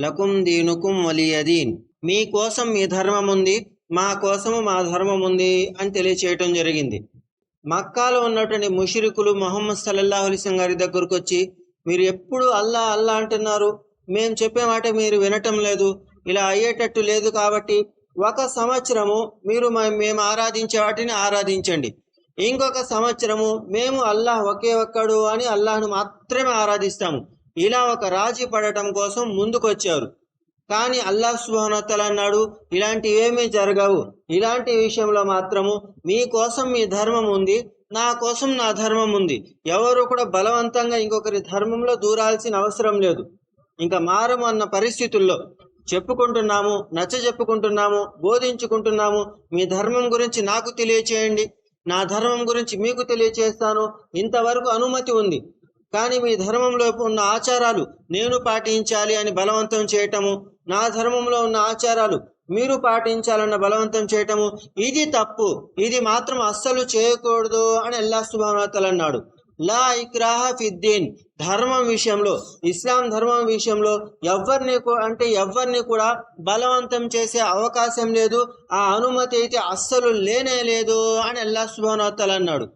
లకుం దీనుకుం వలియదీన్. మీ కోసం మీ ధర్మం ఉంది మా కోసము మా ధర్మం ఉంది అని తెలియచేయటం జరిగింది. మక్కాలో ఉన్నటువంటి ముషిరికులు మొహమ్మద్ సల్లల్లాహు అలిస్లం గారి దగ్గరకు వచ్చి మీరు ఎప్పుడు అల్లా అల్లా అంటున్నారు? మేము చెప్పే మాట మీరు వినటం లేదు. ఇలా అయ్యేటట్టు లేదు కాబట్టి ఒక సంవత్సరము మీరు మ- మేము ఆరాధించే వాటిని ఆరాధించండి. ఇంకొక సంవత్సరము మేము అల్లాహ్ ఒకే ఒక్కడు అని అల్లాహ్ను మాత్రమే ఆరాధిస్తాము. ఇలా ఒక రాజీ పడటం కోసం ముందుకొచ్చారు. కానీ అల్లాహ్ సుబానతల అన్నాడు ఇలాంటి ఏమీ జరగవు. ఇలాంటి విషయంలో మాత్రము మీకోసం మీ ధర్మం ఉంది నా కోసం నా ధర్మం ఉంది. ఎవరు కూడా బలవంతంగా ఇంకొకరి ధర్మంలో దూరాల్సిన అవసరం లేదు. ఇంకా మారము అన్న పరిస్థితుల్లో చెప్పుకుంటున్నాము నచ్చ చెప్పుకుంటున్నాము బోధించుకుంటున్నాము. మీ ధర్మం గురించి నాకు తెలియచేయండి. నా ధర్మం గురించి మీకు తెలియచేస్తాను. ఇంతవరకు అనుమతి ఉంది. కానీ మీ ధర్మంలో ఉన్న ఆచారాలు నేను పాటించాలి అని బలవంతం చేయటము నా ధర్మంలో ఉన్న ఆచారాలు మీరు పాటించాలన్న బలవంతం చేయటము ఇది తప్పు ఇది మాత్రం అస్సలు చేయకూడదు అని అల్లా సుభానతలు అన్నాడు. లా ఇక్రాహ ఫిద్దీన్ ధర్మం విషయంలో ఇస్లాం ధర్మం విషయంలో ఎవరిని అంటే ఎవరిని కూడా బలవంతం చేసే అవకాశం లేదు ఆ అనుమతి అయితే అస్సలు లేనే లేదు అని అల్లా సుభానతలు అన్నాడు.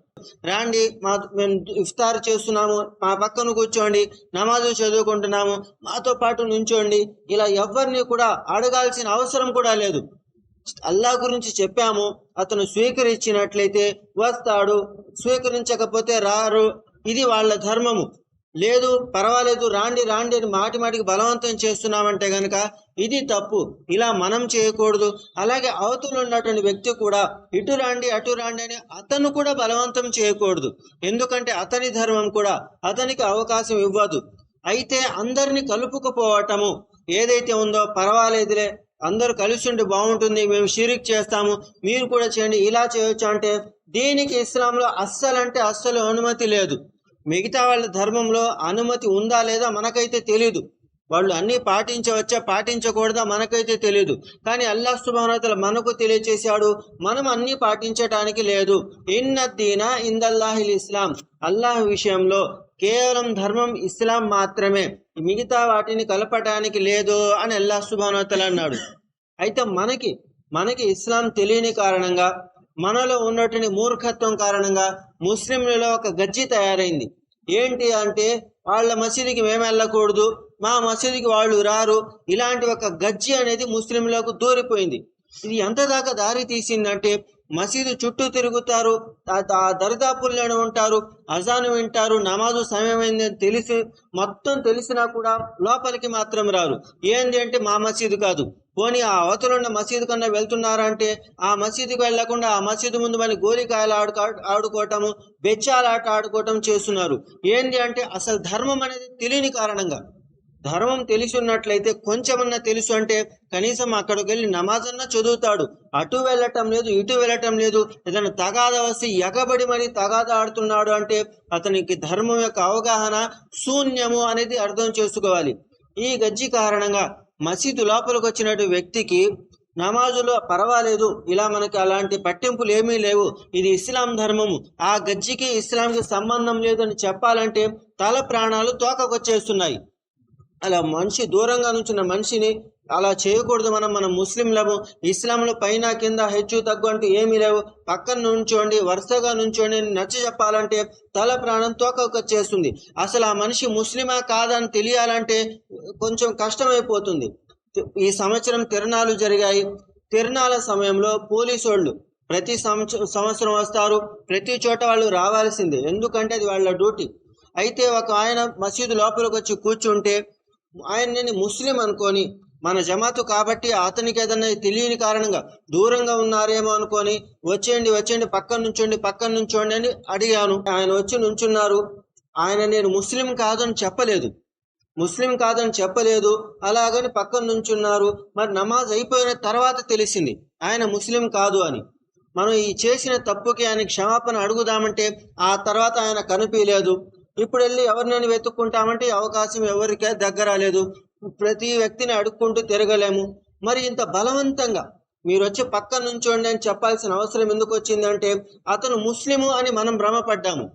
రాండి మా మేము ఇఫ్తార్ చేస్తున్నాము మా పక్కన కూర్చోండి నమాజు చదువుకుంటున్నాము మాతో పాటు నుంచోండి. ఇలా ఎవరిని కూడా అడగాల్సిన అవసరం కూడా లేదు. అల్లా గురించి చెప్పాము అతను స్వీకరించినట్లయితే వస్తాడు స్వీకరించకపోతే రారు. ఇది వాళ్ళ ధర్మము. లేదు పర్వాలేదు రాండి రాండి అని మాటి మాటికి బలవంతం చేస్తున్నామంటే గనక ఇది తప్పు. ఇలా మనం చేయకూడదు. అలాగే అవతలు ఉన్నటువంటి వ్యక్తి కూడా ఇటు రాండి అటు రాండి అని అతను కూడా బలవంతం చేయకూడదు. ఎందుకంటే అతని ధర్మం కూడా అతనికి అవకాశం ఇవ్వదు. అయితే అందరిని కలుపుకుపోవటము ఏదైతే ఉందో పర్వాలేదులే అందరూ కలిసి ఉంటే బాగుంటుంది మేము షిరిక్ చేస్తాము మీరు కూడా చేయండి ఇలా చేయొచ్చు అంటే దీనికి ఇస్లాంలో అస్సలంటే అస్సలు అనుమతి లేదు. మిగతా వాళ్ళ ధర్మంలో అనుమతి ఉందా లేదా మనకైతే తెలియదు వాళ్ళు అన్నీ పాటించవచ్చా? పాటించకూడదా? మనకైతే తెలియదు కానీ అల్లాహ్ సుభానతలు మనకు తెలియచేశాడు. మనం అన్నీ పాటించటానికి లేదు. ఇన్నద్దీన ఇందల్లాహిల్ ఇస్లాం. అల్లాహ్ విషయంలో కేవలం ధర్మం ఇస్లాం మాత్రమే. మిగతా వాటిని కలపటానికి లేదు అని అల్లాహ్ సుభానతలు అన్నాడు. అయితే మనకి మనకి ఇస్లాం తెలియని కారణంగా మనలో ఉన్నటువంటి మూర్ఖత్వం కారణంగా ముస్లింలలో ఒక గజ్జి తయారైంది. ఏంటి అంటే వాళ్ళ మసీదుకి మేము వెళ్ళకూడదు మా మసీదుకి వాళ్ళు రారు ఇలాంటి ఒక గజ్జి అనేది ముస్లింలకు దూరిపోయింది. ఇది ఎంత దాకా దారి తీసిందంటే మసీదు చుట్టూ తిరుగుతారు ఆ- దరిదాపుల్లోనే ఉంటారు అజాను వింటారు నమాజు సమయమైందని తెలిసి మొత్తం తెలిసినా కూడా లోపలికి మాత్రం రారు. ఏంది అంటే మా మసీదు కాదు. పోనీ ఆ అవతల ఉన్న మసీదు కన్నా వెళ్తున్నారంటే ఆ మసీదుకి వెళ్ళకుండా ఆ మసీదు ముందు మళ్ళీ గోలికాయలు ఆడుకో ఆడుకోవటము బెచ్చాలాట ఆడుకోవటం చేస్తున్నారు. ఏంటి అంటే అసలు ధర్మం అనేది తెలియని కారణంగా. ధర్మం తెలిసి ఉన్నట్లయితే కొంచెమన్నా తెలుసు అంటే కనీసం అక్కడికి వెళ్ళి నమాజ్ అన్నా చదువుతాడు. అటు వెళ్ళటం లేదు ఇటు వెళ్ళటం లేదు. ఏదైనా తగాద వస్తే ఎగబడి మరి తగాద ఆడుతున్నాడు అంటే అతనికి ధర్మం యొక్క అవగాహన శూన్యము అనేది అర్థం చేసుకోవాలి. ఈ గజ్జి కారణంగా మసీదు లోపలికి వచ్చినటువంటి వ్యక్తికి నమాజులో పర్వాలేదు. ఇలా మనకి అలాంటి పట్టింపులు ఏమీ లేవు. ఇది ఇస్లాం ధర్మము. ఆ గజ్జికి ఇస్లాంకి సంబంధం లేదు అని చెప్పాలంటే తల ప్రాణాలు తోకకొచ్చేస్తున్నాయి. అలా మనిషి దూరంగా నుంచిన మనిషిని అలా చేయకూడదు మనం మనం ముస్లింలము. ఇస్లాంలో పైన కింద హెచ్చు తగ్గు అంటూ ఏమీ లేవు. పక్కన నుంచోండి వరుసగా నుంచోండి నచ్చ చెప్పాలంటే తల ప్రాణం తోకకొచ్చేస్తుంది అసలు ఆ మనిషి ముస్లిమా కాదని తెలియాలంటే కొంచెం కష్టమైపోతుంది. ఈ సంవత్సరం తిరణాలు జరిగాయి. తిరణాల సమయంలో పోలీసు వాళ్ళు ప్రతి సంవత్సరం వస్తారు. ప్రతి చోట వాళ్ళు రావాల్సిందే. ఎందుకంటే అది వాళ్ళ డ్యూటీ. అయితే ఒక ఆయన మసీదు లోపలికి వచ్చి కూర్చుంటే ఆయన్ని ముస్లిం అనుకొని మన జమాతు కాబట్టి అతనికి ఏదన్నా తెలియని కారణంగా దూరంగా ఉన్నారేమో అనుకొని వచ్చేయండి వచ్చేయండి పక్కన నుంచోండి పక్కన నుంచోండి అని అడిగాను. ఆయన వచ్చి నుంచున్నారు. ఆయన నేను ముస్లిం కాదని చెప్పలేదు. ముస్లిం కాదని చెప్పలేదు. అలాగని పక్కన నుంచున్నారు. మరి నమాజ్ అయిపోయిన తర్వాత తెలిసింది. ఆయన ముస్లిం కాదు అని. మనం ఈ చేసిన తప్పుకి ఆయన క్షమాపణ అడుగుదామంటే ఆ తర్వాత ఆయన కనిపించలేదు. ఇప్పుడు వెళ్ళి ఎవరినైనా వెతుక్కుంటామంటే ఈ అవకాశం ఎవరికే దగ్గర లేదు. ప్రతి వ్యక్తిని అడుక్కుంటూ తిరగలేము. మరి ఇంత బలవంతంగా మీరు వచ్చి పక్క నుంచోండి అని చెప్పాల్సిన అవసరం ఎందుకు వచ్చిందంటే అతను ముస్లిము అని మనం భ్రమపడ్డాము.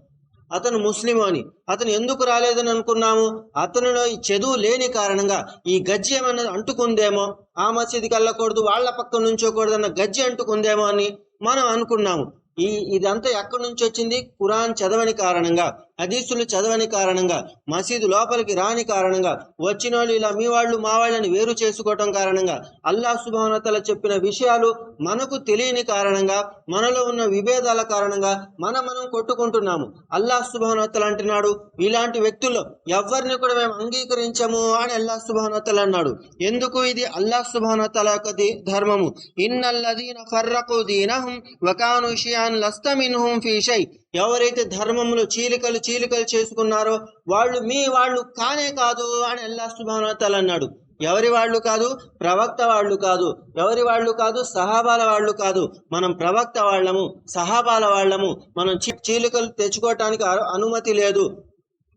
అతను ముస్లిం అని. అతను ఎందుకు రాలేదని అనుకున్నాము? అతనిలో ఈ చదువు లేని కారణంగా ఈ గజ్జి ఏమన్నా అంటుకుందేమో? ఆ మసీదుకి వెళ్ళకూడదు వాళ్ళ పక్క నుంచోకూడదన్న గజ్జి అంటుకుందేమో అని మనం అనుకున్నాము. ఈ ఇదంతా ఎక్కడి నుంచి వచ్చింది? ఖురాన్ చదవని కారణంగా. హదీసులు చదవని కారణంగా మసీదు లోపలికి రాని కారణంగా వచ్చిన వాళ్ళు ఇలా మీ వాళ్ళు మా వాళ్ళని వేరు చేసుకోవటం కారణంగా అల్లా సుభానతల చెప్పిన విషయాలు మనకు తెలియని కారణంగా మనలో ఉన్న విభేదాల కారణంగా మన మనం కొట్టుకుంటున్నాము. అల్లా సుభానతల అంటున్నాడు ఇలాంటి వ్యక్తుల్లో ఎవరిని కూడా మేము అంగీకరించము అని అల్లా సుభానతల అన్నాడు. ఎందుకు ఇది? అల్లా సుభానతల యొక్క ధర్మము. ఇన్నల్లదీన ఫర్రకు దీనహుం వకాను షియాన్ లస్తమిన్హుం ఫీ షై ఎవరైతే ధర్మంలో చీలికలు చీలికలు చేసుకున్నారో వాళ్ళు మీ వాళ్ళు కానే కాదు అని అల్లా సుభానతలు అన్నాడు. ఎవరి వాళ్ళు కాదు? ప్రవక్త వాళ్ళు కాదు. ఎవరి వాళ్ళు కాదు? సహాబాల వాళ్ళు కాదు. మనం ప్రవక్త వాళ్ళము సహాబాల వాళ్ళము. మనం చీలికలు తెచ్చుకోవటానికి అనుమతి లేదు.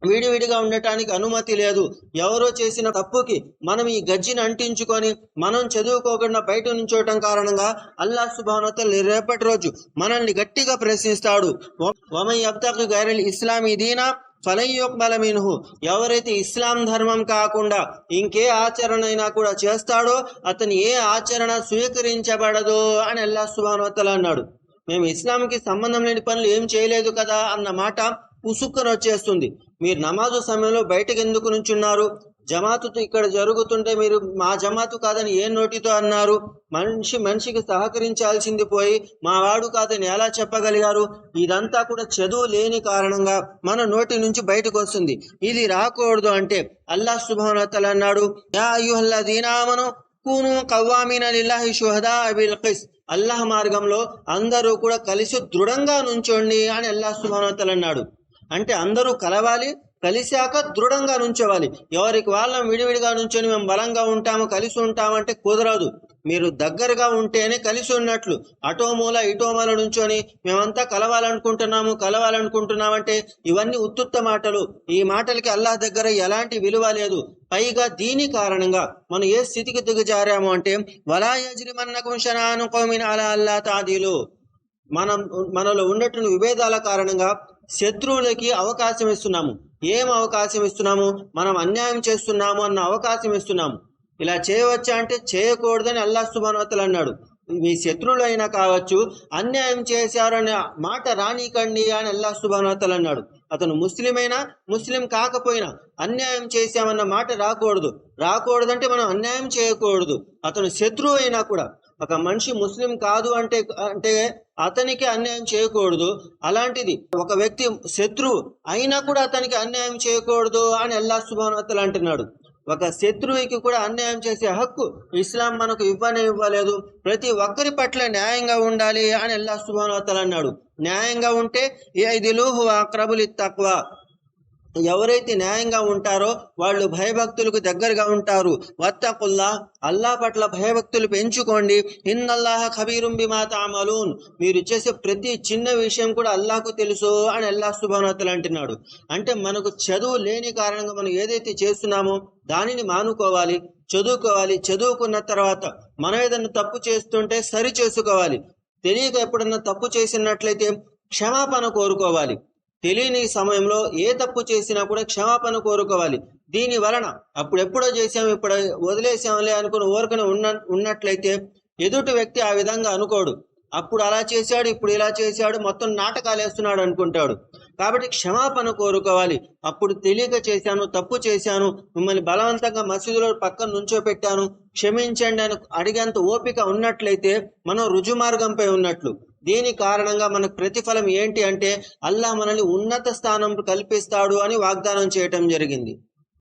విడివిడిగా ఉండటానికి అనుమతి లేదు. ఎవరో చేసిన తప్పుకి మనం ఈ గజ్జిని అంటించుకొని మనం చదువుకోకుండా బయట నుంచోవటం కారణంగా అల్లా సుబానతల్ రేపటి రోజు మనల్ని గట్టిగా ప్రశ్నిస్తాడు. వమై అబ్తకు గైరల్ ఇస్లామీ దీనా ఫలయ్యోక్బల మిన్హు. ఎవరైతే ఇస్లాం ధర్మం కాకుండా ఇంకే ఆచరణ అయినా కూడా చేస్తాడో అతని ఏ ఆచరణ స్వీకరించబడదు అని అల్లా సుబానోత్తల అన్నాడు. మేము ఇస్లాంకి సంబంధం లేని పనులు ఏం చేయలేదు కదా అన్న మాట ఉసుక్కన వచ్చేస్తుంది మీరు నమాజు సమయంలో బయటకు ఎందుకు నుంచున్నారు? జమాతు ఇక్కడ జరుగుతుంటే మీరు మా జమాతు కాదని ఏ నోటితో అన్నారు? మనిషి మనిషికి సహకరించాల్సింది పోయి మా వాడు కాదని ఎలా చెప్పగలిగారు? ఇదంతా కూడా చదువు లేని కారణంగా మన నోటి నుంచి బయటకు వస్తుంది. ఇది రాకూడదు అంటే అల్లాహ్ సుబ్హానహు అన్నాడు యా అయ్యుహల్లదీనామను కూను కవ్వామీన లిల్లాహి షుహదా బిల్ కిస్. అల్లాహ్ మార్గంలో అందరూ కూడా కలిసి దృఢంగా నుంచోండి అని అల్లాహ్ సుబ్హానహు అన్నాడు. అంటే అందరూ కలవాలి కలిశాక దృఢంగా నుంచోవాలి. ఎవరికి వాళ్ళం విడివిడిగా నుంచొని మేము బలంగా ఉంటాము కలిసి ఉంటామంటే కుదరదు. మీరు దగ్గరగా ఉంటేనే కలిసి ఉన్నట్లు. అటో మూల నుంచొని మేమంతా కలవాలనుకుంటున్నాము కలవాలనుకుంటున్నామంటే ఇవన్నీ ఉత్తుత్త మాటలు. ఈ మాటలకి అల్లాహ్ దగ్గర ఎలాంటి విలువ లేదు. పైగా దీని కారణంగా మనం ఏ స్థితికి దిగజారాము అంటే వలా యజ్రిమన్నకుం శనాను అలా అల్లా తాదీలు. మనం మనలో ఉన్నటువంటి విభేదాల కారణంగా శత్రువులకి అవకాశం ఇస్తున్నాము. ఏం అవకాశం ఇస్తున్నాము? మనం అన్యాయం చేస్తున్నాము అన్న అవకాశం ఇస్తున్నాము. ఇలా చేయవచ్చా అంటే చేయకూడదని అల్లా సుబానవతలు అన్నాడు. మీ శత్రువులు అయినా కావచ్చు అన్యాయం చేశారనే మాట రానీకండి అని అల్లా సుబానవతలు అన్నాడు. అతను ముస్లిం అయినా ముస్లిం కాకపోయినా అన్యాయం చేశామన్న మాట రాకూడదు. రాకూడదంటే మనం అన్యాయం చేయకూడదు. అతను శత్రువు అయినా కూడా ఒక మనిషి ముస్లిం కాదు అంటే అంటే అతనికి అన్యాయం చేయకూడదు అలాంటిది. ఒక వ్యక్తి శత్రువు అయినా కూడా అతనికి అన్యాయం చేయకూడదు అని అల్లా సుభానతలు అంటున్నాడు. ఒక శత్రువుకి కూడా అన్యాయం చేసే హక్కు ఇస్లాం మనకు ఇవ్వనే ఇవ్వలేదు. ప్రతి ఒక్కరి పట్ల న్యాయంగా ఉండాలి అని అల్లా సుభానతలు అన్నాడు. న్యాయంగా ఉంటే ఏ ఐదిలుహు అక్రబులి తక్కువ ఎవరైతే న్యాయంగా ఉంటారో వాళ్ళు భయభక్తులకు దగ్గరగా ఉంటారు. వత్తకుల్లా అల్లా పట్ల భయభక్తులు పెంచుకోండి. ఇన్నల్లాహ ఖబీరుం బిమా తామలూన్. మీరు చేసే ప్రతి చిన్న విషయం కూడా అల్లాహకు తెలుసు అని అల్లాహ్ సుబానతలు అంటున్నాడు. అంటే మనకు చదువు లేని కారణంగా మనం ఏదైతే చేస్తున్నామో దానిని మానుకోవాలి చదువుకోవాలి. చదువుకున్న తర్వాత మనం ఏదైనా తప్పు చేస్తుంటే సరి చేసుకోవాలి. తెలియక ఎప్పుడన్నా తప్పు చేసినట్లయితే క్షమాపణ కోరుకోవాలి. తెలియని సమయంలో ఏ తప్పు చేసినా కూడా క్షమాపణ కోరుకోవాలి. దీని వలన అప్పుడు ఎప్పుడో చేసాం ఇప్పుడు వదిలేసాంలే అనుకుని ఊరకనే ఉన్న ఉన్నట్లయితే ఎదుటి వ్యక్తి ఆ విధంగా అనుకోడు. అప్పుడు అలా చేశాడు ఇప్పుడు ఇలా చేశాడు మొత్తం నాటకాలు వేస్తున్నాడు అనుకుంటాడు. కాబట్టి క్షమాపణ కోరుకోవాలి. అప్పుడు తెలియక చేశాను తప్పు చేశాను మిమ్మల్ని బలవంతంగా మసీదులో పక్కన నుంచో పెట్టాను క్షమించండి అని అడిగేంత ఓపిక ఉన్నట్లయితే మనం రుజుమార్గంపై ఉన్నట్లు. దీని కారణంగా మనకు ప్రతిఫలం ఏంటి అంటే అల్లాహ్ మనల్ని ఉన్నత స్థానం కల్పిస్తాడు అని వాగ్దానం చేయటం జరిగింది.